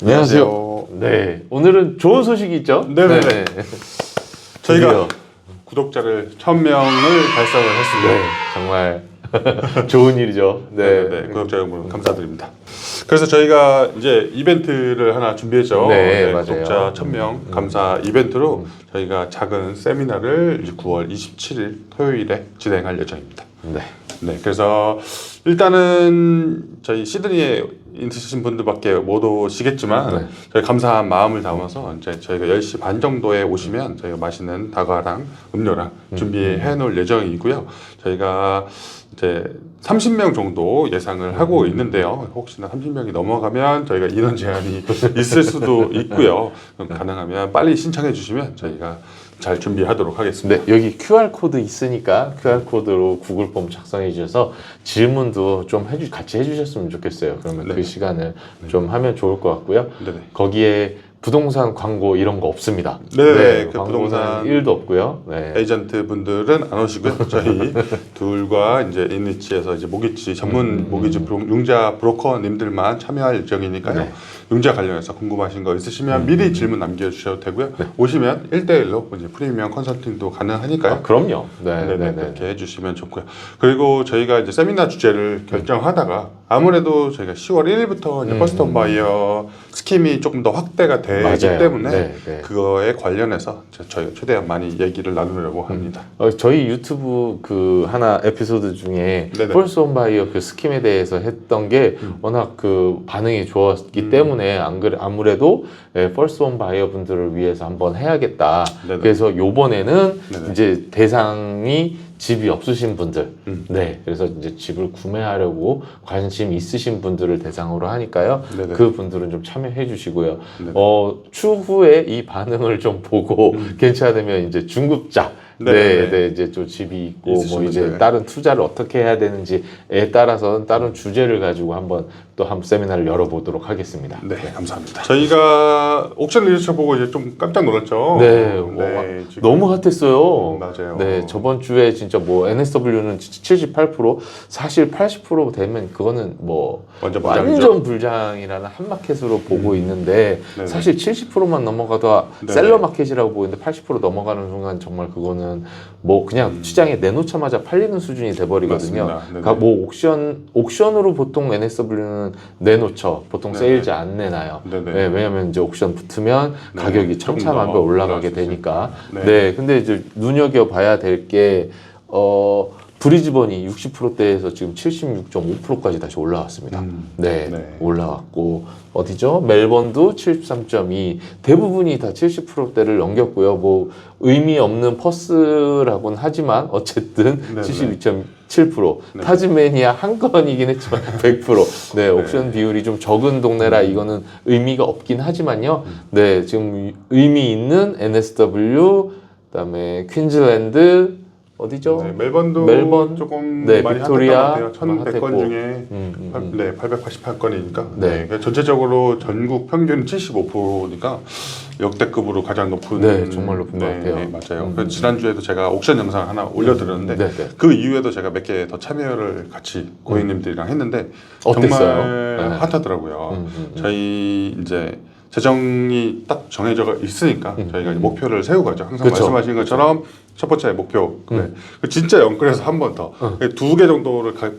안녕하세요. 네, 오늘은 좋은 소식이 있죠? 네네네. 네네. 저희가 드디어. 구독자를 1000명을 달성을 했습니다. 네, 정말 좋은 일이죠. 네, 네, 네, 구독자 여러분 감사드립니다. 그래서 저희가 이제 이벤트를 하나 준비했죠. 네, 맞아요. 음. 구독자 1000명 감사 이벤트로 저희가 작은 세미나를 이제 9월 27일 토요일에 진행할 예정입니다. 네. 네, 그래서 일단은 저희 시드니에 있으신 분들밖에 못 오시겠지만 네. 저희 감사한 마음을 담아서 이제 저희가 10시 반 정도에 오시면 저희가 맛있는 다과랑 음료랑 준비해 놓을 예정이고요. 저희가 이제 30명 정도 예상을 하고 있는데요. 혹시나 30명이 넘어가면 저희가 인원 제한이 있을 수도 있고요. 가능하면 빨리 신청해 주시면 저희가 잘 준비하도록 하겠습니다. 네, 여기 QR 코드 있으니까 QR 코드로 구글 폼 작성해 주셔서 질문도 좀 해주 같이 해주셨으면 좋겠어요. 그러면 네. 그 시간을 좀 하면 좋을 것 같고요. 네네. 거기에 부동산 광고 이런 거 없습니다. 네, 그 부동산 1도 없고요. 네. 에이전트 분들은 안 오시고요. 저희 둘과 이제 인리치에서 이제 모기지 전문 모기지 브로, 융자 브로커님들만 참여할 예정이니까요. 네. 융자 관련해서 궁금하신 거 있으시면 미리 질문 남겨주셔도 되고요. 오시면 1대1로 이제 프리미엄 컨설팅도 가능하니까요. 아, 그럼요. 네, 네 네, 네, 네. 그렇게 해주시면 좋고요. 그리고 저희가 이제 세미나 주제를 결정하다가 아무래도 저희가 10월 1일부터 이제 음. 퍼스트 온 바이어 스킴이 조금 더 확대가 되기 맞아요. 때문에 네, 네. 그거에 관련해서 저- 저희가 최대한 많이 얘기를 나누려고 합니다. 어, 저희 유튜브 그 하나 에피소드 중에 네네. 폴스 온 바이어 그 스킴에 대해서 했던 게 워낙 그 반응이 좋았기 음. 때문에 안 그래 아무래도 예, 폴스 온 바이어 분들을 위해서 한번 해야겠다. 네네. 그래서 요번에는 네네. 이제 대상이 집이 없으신 분들, 음. 네, 그래서 이제 집을 구매하려고 관심 있으신 분들을 대상으로 하니까요. 네네. 그 분들은 좀 참여해 주시고요. 네네. 어, 추후에 이 반응을 좀 보고 음. 괜찮으면 이제 중급자 네, 네네네. 네, 이제 좀 집이 있고 뭐 이제 분들. 다른 투자를 어떻게 해야 되는지에 따라서 다른 주제를 가지고 한번 또한 세미나를 열어보도록 하겠습니다. 네, 감사합니다. 저희가 옥션 리서치 보고 이제 좀 깜짝 놀랐죠. 네, 뭐 지금- 너무 핫했어요. 음, 맞아요. 네, 저번 주에 진짜 뭐 NSW는 78%, 사실 80% 되면 그거는 뭐 완전 부장이죠. 완전 불장이라는 한 마켓으로 보고 있는데 네네. 사실 70%만 넘어가도. 셀러 마켓이라고 보이는데 80% 넘어가는 순간 정말 그거는 뭐 그냥 시장에 내놓자마자 팔리는 수준이 돼버리거든요. 음. 네네. 그러니까 뭐 옥션 옥션으로 보통 NSW는 내놓죠. 보통 네네. 세일즈 안 내놔요. 네네. 네, 왜냐하면 이제 옥션 붙으면 네, 가격이 천차만별 더 올라가게 되니까. 네. 네. 근데 이제 눈여겨 봐야 될 게 어. 브리즈번이 60%대에서 지금 76.5%까지 다시 올라왔습니다. 음. 네, 네. 올라왔고 어디죠? 멜번도 73.2 대부분이 다 70%대를 넘겼고요. 뭐 의미 없는 퍼스라고는 하지만 어쨌든 네네. 72.7% 네. 타즈메니아 한 건이긴 했지만 100% 네, 옵션 비율이 좀 적은 동네라 이거는 의미가 없긴 하지만요. 음. 네, 지금 의미 있는 NSW 그다음에 퀸즐랜드 어디죠? 네, 멜번도 멜번, 조금 네, 많이 빅토리아, 핫했던 것 같아요. 1,100건 핫했고. 중에 음, 음, 팔- 음. 네, 888건이니까. 네. 네. 그러니까 전체적으로 전국 평균 75%니까 역대급으로 가장 높은. 네, 정말 높은 것 네, 같아요. 네, 맞아요. 음. 지난주에도 제가 옥션 영상 하나 올려드렸는데 네, 네. 그 이후에도 제가 몇 개 더 참여를 같이 고객님들이랑 했는데 어땠어요? 정말 네. 핫하더라고요. 음, 음, 음. 저희 이제 재정이 딱 정해져 있으니까 음, 저희가 음. 목표를 세우고 가죠. 항상 그쵸. 말씀하신 것처럼 첫 번째 목표. 네. 음. 그 진짜 영끌해서 한 번 더. 어. 두개 정도를 가-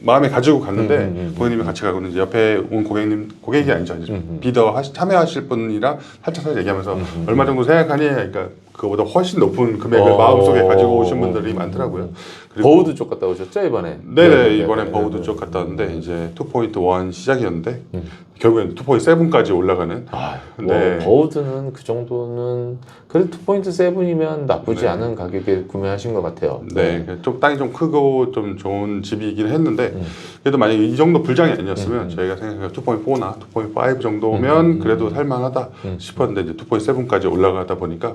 마음에 가지고 갔는데 음, 음, 음, 고객님이 같이 가고는 이제 옆에 온 고객님 고객이 아니죠. 이제 음, 음. 비더 하시, 참여하실 분이랑 살짝 살짝 얘기하면서 음, 음, 얼마 정도 생각하니? 그러니까 그거보다 훨씬 높은 금액을 어. 마음속에 가지고 오신 분들이 많더라고요. 버우드 쪽 갔다 오셨죠 이번에? 네네 이번에 버우드 네, 쪽 갔다 왔는데 이제 2.1 시작이었는데 음. 결국엔 2.7까지 올라가는 아, 네. 뭐 버우드는 그 정도는 그래도 2.7이면 나쁘지 네. 않은 가격에 구매하신 것 같아요. 네, 좀 땅이 좀 크고 좀 좋은 집이긴 했는데 음. 그래도 만약에 이 정도 불장이 아니었으면 음, 음. 저희가 생각해 2.4나 2.5 정도면 음, 음, 그래도 음. 살만하다 음. 싶었는데 이제 2.7까지 올라가다 보니까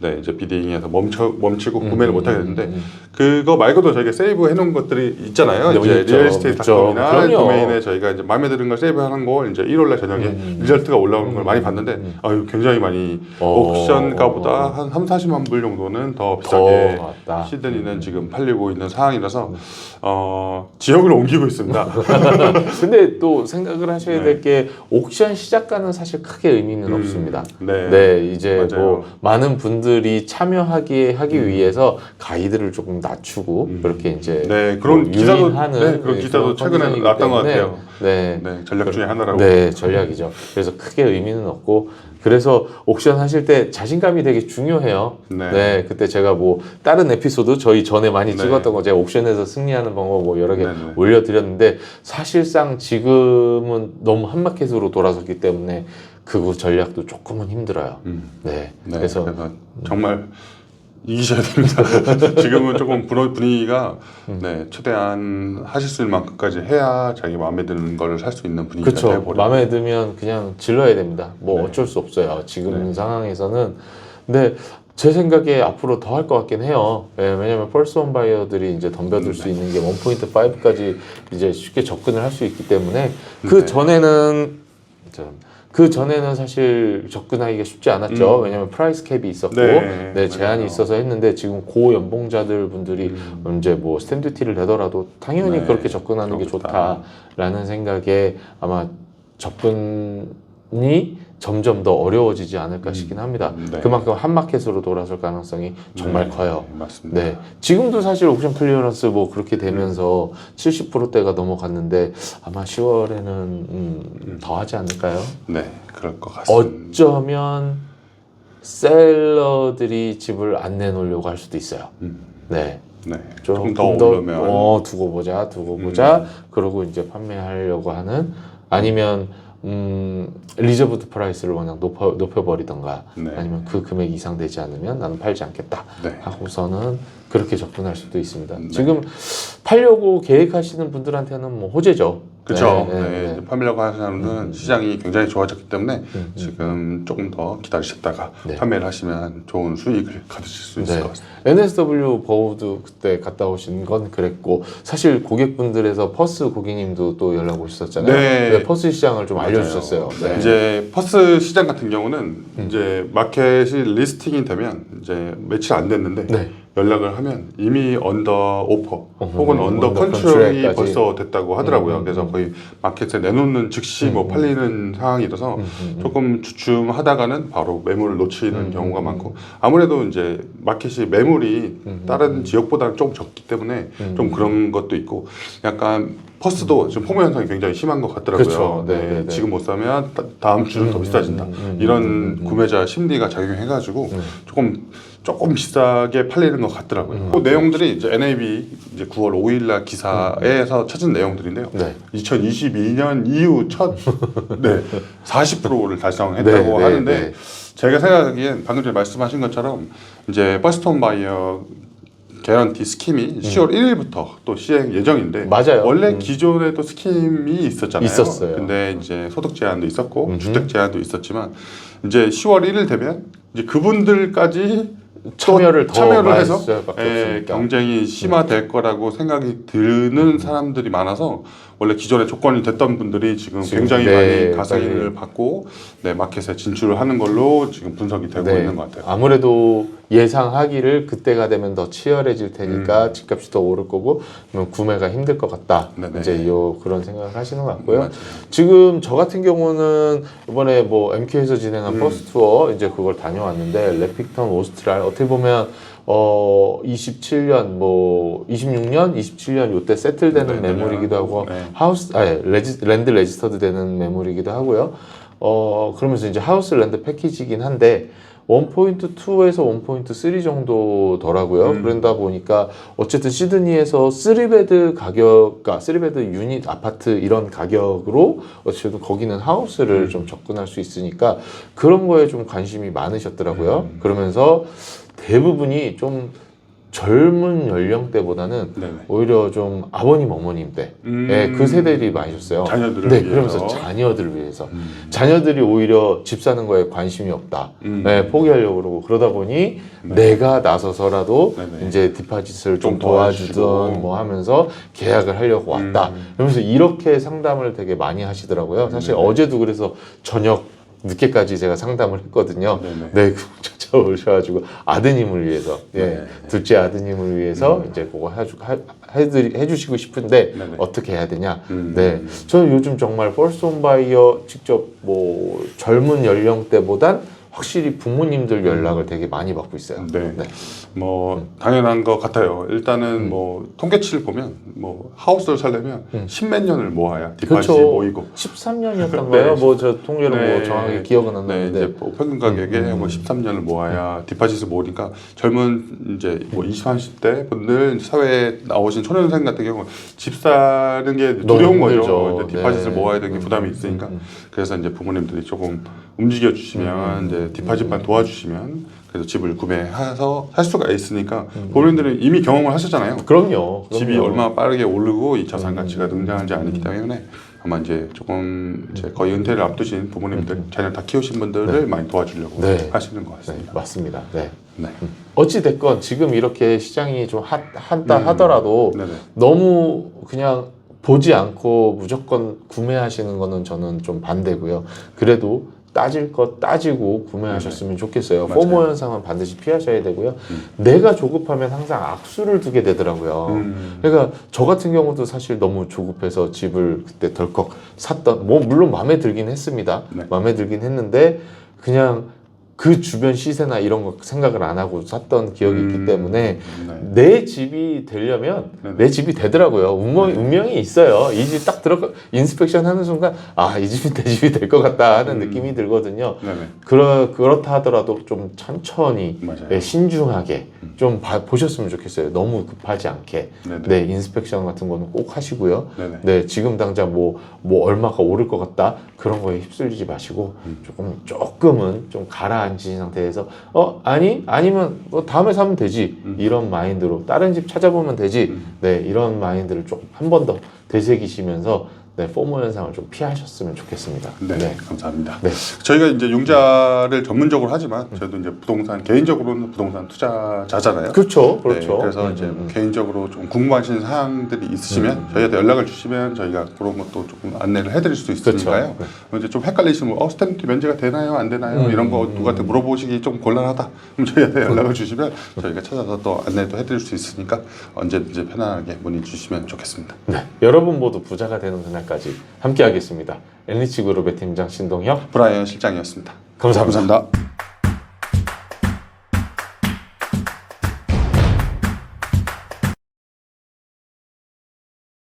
네, 이제 비딩에서 멈춰 멈추고 구매를 음, 못 하게 음, 되는데 음, 그거 말고 도 저희가 세이브 해놓은 것들이 있잖아요. 네, 이제 있죠, 리얼스테이트닷컴이나. 도메인에 저희가 이제 마음에 드는 걸 세이브하는 걸 이제 1월날 저녁에 음. 리절트가 올라오는 걸 음. 많이 봤는데 음. 아유 굉장히 많이 어. 옥션가보다 한 3, 40만 불 정도는 더더 비싸게 왔다. 시드니는 지금 팔리고 있는 상황이라서 어, 지역을 옮기고 있습니다. 근데 또 생각을 하셔야 네. 될게 옥션 시작가는 사실 크게 의미는 음, 없습니다. 네. 네, 이제 맞아요. 뭐 많은 분들이 참여하기 하기 위해서 가이드를 조금 낮추고 음. 그렇게 이제 네, 그런 뭐 기사도 네, 그런 네, 기사도 최근에 나왔던 것 같아요. 네. 네, 전략 중에 하나라고. 네, 전략이죠. 그래서 크게 의미는 없고 그래서 옥션 하실 때 자신감이 되게 중요해요. 네. 네, 그때 제가 뭐 다른 에피소드 저희 전에 많이 네. 찍었던 거 제가 옥션에서 승리하는 방법 뭐 여러 개 네, 네. 올려드렸는데 사실상 지금은 너무 한마켓으로 돌아섰기 때문에 그 전략도 조금은 힘들어요. 음. 네, 네, 그래서 그래서, 정말 이기셔야 됩니다. 지금은 조금 분위- 분위기가 음. 네, 최대한 하실 수 있는 만큼까지 해야 자기 마음에 드는 거를 살 수 있는 분위기가 그렇죠. 돼버려요. 마음에 들면 그냥 질러야 됩니다. 뭐 네. 어쩔 수 없어요. 지금 네. 상황에서는. 근데 제 생각에 앞으로 더 할 것 같긴 해요. 예, 왜냐면 펄스원 바이어들이 이제 덤벼들 수 있는 게 1.5까지 이제 쉽게 접근을 할 수 있기 때문에 그 네. 전에는 좀- 그 전에는 사실 접근하기가 쉽지 않았죠. 음. 왜냐면 프라이스 캡이 있었고 네, 네, 제한이 맞아요. 있어서 했는데 지금 고 연봉자들 분들이 음. 이제 뭐 스탬듀티를 내더라도 당연히 네, 그렇게 접근하는 게. 좋다라는 생각에 아마 접근이 점점 더 어려워지지 않을까 싶긴 합니다. 네. 그만큼 한 마켓으로 돌아설 가능성이 정말 네, 커요. 맞습니다. 네. 지금도 사실 옥션 클리어런스 뭐 그렇게 되면서 70%대가 넘어갔는데 아마 10월에는 음, 더 하지 않을까요? 네, 그럴 것 같습니다. 어쩌면 셀러들이 집을 안 내놓으려고 할 수도 있어요. 음, 네. 네, 조금 조금 더 오르면 어, 두고 보자, 두고 보자. 그러고 이제 판매하려고 하는 아니면 음, 리저브드 프라이스를 워낙 높여 높여버리던가 네. 아니면 그 금액 이상 되지 않으면 나는 팔지 않겠다 네. 하고서는 그렇게 접근할 수도 있습니다. 네. 지금 팔려고 계획하시는 분들한테는 뭐 호재죠. 그렇죠. 네, 네, 네, 판매라고 하는 사람은 시장이 굉장히 좋아졌기 때문에 지금 조금 더 기다리셨다가 네. 판매를 하시면 좋은 수익을 가지실 수 있을 네. 것 같습니다. NSW 버우드 그때 갔다 오신 건 그랬고 사실 고객분들에서 퍼스 고객님도 또 연락 오셨었잖아요. 네. 퍼스 시장을 좀 알려주셨어요. 맞아요. 네. 이제 퍼스 시장 같은 경우는 이제 마켓이 리스팅이 되면 이제 며칠 안 됐는데 네. 연락을 하면 이미 언더 오퍼 혹은 언더 컨트롤이 컨트롤까지. 벌써 됐다고 하더라고요. 음, 음, 그래서 거의 마켓에 내놓는 즉시 뭐 팔리는 상황이라서 음, 음. 조금 주춤하다가는 바로 매물을 놓치는 음, 경우가 음, 많고 아무래도 이제 마켓이 매물이 음, 다른 지역보다는 조금 적기 때문에 음. 좀 그런 것도 있고 약간 퍼스도 지금 포모 현상이 굉장히 심한 것 같더라고요. 그렇죠. 네, 네, 네, 네. 지금 못 사면 다- 다음 주는 더 음, 비싸진다. 음, 음, 이런 음, 음. 구매자 심리가 작용해가지고 음. 조금 조금 비싸게 팔리는 것 같더라고요. 음. 그 내용들이 이제 NAB 이제 9월 5일날 기사에서 찾은 내용들인데요. 네. 2022년 이후 첫 네, 40%를 달성했다고 네, 네, 하는데 네. 제가 생각하기엔 방금 전에 말씀하신 것처럼 이제 버스톤 바이어 개런티 스킴이 10월 1일부터 또 시행 예정인데 음. 맞아요. 원래 음. 기존에도 스킴이 있었잖아요. 있었어요. 근데 이제 소득 제한도 있었고 음흠. 주택 제한도 있었지만 이제 10월 1일 되면 이제 그분들까지 또 참여를 더 참여를 해서 예. 경쟁이 심화될 거라고 생각이 드는 사람들이 많아서 원래 기존에 조건이 됐던 분들이 지금 지금, 굉장히 네, 많이 빨리. 받고 네, 마켓에 진출을 하는 걸로 지금 분석이 되고 네. 있는 것 같아요. 아무래도 예상하기를 그때가 되면 더 치열해질 테니까 음. 집값이 더 오를 거고 그러면 구매가 힘들 것 같다. 네네. 이제 요 그런 생각을 하시는 것 같고요. 맞아요. 지금 저 같은 경우는 이번에 뭐 MQ에서 진행한 음. 버스 투어 이제 그걸 다녀왔는데 레픽턴 오스트랄 어떻게 보면 어 27년 뭐 26년 27년 요때 세틀되는 네, 매물이기도 하고 네. 하우스 아니 레지, 랜드 레지스터드 되는 매물이기도 하고요. 어 그러면서 이제 하우스 랜드 패키지긴 한데 1.2에서 1.3 정도더라고요. 음. 그런다 보니까 어쨌든 시드니에서 3베드 가격, 그러니까 3베드 유닛 아파트 이런 가격으로 어쨌든 거기는 하우스를 음. 좀 접근할 수 있으니까 그런 거에 좀 관심이 많으셨더라고요. 음. 그러면서 대부분이 좀 젊은 연령대보다는 네네. 오히려 좀 아버님 어머님 때, 음. 예, 그 세대들이 많으셨어요. 자녀들을 네, 위해서. 그러면서 자녀들을 위해서. 음. 자녀들이 오히려 집 사는 거에 관심이 없다. 음. 네, 포기하려고 그러고 그러다 보니 네. 내가 나서서라도 네네. 이제 디파짓을 좀 좀. 도와주던 뭐 하면서 계약을 하려고 왔다. 음. 그러면서 이렇게 상담을 되게 많이 하시더라고요. 사실 네네. 어제도 그래서 저녁 늦게까지 제가 상담을 했거든요. 네네. 네, 찾아오셔가지고 아드님을 위해서, 예, 네. 둘째 아드님을 위해서 이제 그거 해주, 하, 해드리, 해주시고 싶은데 네네. 어떻게 해야 되냐. 음. 네, 저는 요즘 정말 펄스 온 바이어 직접 뭐 젊은 연령대보단 확실히 부모님들 연락을 되게 많이 받고 있어요. 네. 뭐 당연한 것 같아요. 일단은 음. 뭐 통계치를 보면 뭐 하우스를 살려면 음. 십몇 년을 모아야 그렇죠. 모이고 13년이었던가요? 네. 뭐 저 통계를 네. 뭐 정확하게 기억은 안 네, 나는데. 이제 뭐 평균 가격에 음, 음. 뭐 13년을 모아야 디파짓을 모으니까 젊은 이제 뭐 20, 30대 분들 사회에 나오신 초년생 같은 경우 집 사는 게 너무 두려운 거죠. 힘들죠. 이제 디파짓을 네. 모아야 되는 게 음, 부담이 음, 있으니까. 그래서 이제 부모님들이 조금 움직여 주시면 음, 이제 디파짓만 도와주시면 그래서 집을 구매해서 살 수가 있으니까 음. 부모님들은 이미 경험을 하셨잖아요. 그럼요. 집이 그럼요. 얼마나 빠르게 오르고 이 자산 가치가 음. 등장하지 않기 때문에 아마 이제 조금 이제 거의 은퇴를 앞두신 부모님들 자녀 다 키우신 분들을 많이 도와주려고 네. 하시는 것 네, 같습니다. 맞습니다. 네. 네. 어찌 됐건 지금 이렇게 시장이 좀 핫, 한다 음. 하더라도 네네. 너무 그냥 보지 않고 무조건 구매하시는 거는 저는 좀 반대고요. 그래도 따질 것 따지고 구매하셨으면 좋겠어요. 네. 맞아요. 포모 현상은 반드시 피하셔야 되고요. 음. 내가 조급하면 항상 악수를 두게 되더라고요. 음. 그러니까 저 같은 경우도 사실 너무 조급해서 집을 그때 덜컥 샀던 뭐 물론 마음에 들긴 했습니다. 네. 마음에 들긴 했는데 그냥 그 주변 시세나 이런 거 생각을 안 하고 샀던 기억이 있기 음. 때문에 네. 내 집이 되려면 네네. 내 집이 되더라고요. 운명이, 운명이 있어요. 이 집 딱 들어가 인스펙션 하는 순간 아 이 집이 내 집이 될 것 같다 하는 음. 느낌이 들거든요. 네네. 그러 그렇다 하더라도 좀 천천히. 네, 신중하게 음. 좀 봐- 보셨으면 좋겠어요. 너무 급하지 않게. 네네. 네, 인스펙션 같은 거는 꼭 하시고요. 네네. 네, 지금 당장 뭐, 뭐 얼마가 오를 것 같다 그런 거에 휩쓸리지 마시고 음. 조금 조금은 좀 가라 앉으신 상태에서 어 아니 아니면 뭐 다음에 사면 되지 음. 이런 마인드로 다른 집 찾아보면 되지 음. 네 이런 마인드를 조금 한 번 더 되새기시면서 네 포모 현상을 좀 피하셨으면 좋겠습니다. 네, 감사합니다. 네. 저희가 이제 융자를 전문적으로 하지만 저희도 이제 부동산 개인적으로는 부동산 투자자잖아요. 그렇죠, 네, 그렇죠. 그래서 음, 이제 음, 음. 개인적으로 좀 궁금하신 사항들이 있으시면 저희한테 연락을 주시면 저희가 그런 것도 조금 안내를 해드릴 수 있으니까요. 그렇죠. 이제 좀 헷갈리시면 어 스탬프 면제가 되나요, 안 되나요 음, 이런 거 음, 누구한테 물어보시기 좀 곤란하다. 그럼 저희한테 연락을 주시면 저희가 찾아서 또 안내도 해드릴 수 있으니까 언제든지 편안하게 문의 주시면 좋겠습니다. 네, 여러분 모두 부자가 되는 그날 까지 함께하겠습니다. 엔리치 그룹의 팀장 신동혁 브라이언 실장이었습니다. 감사합니다. 감사합니다.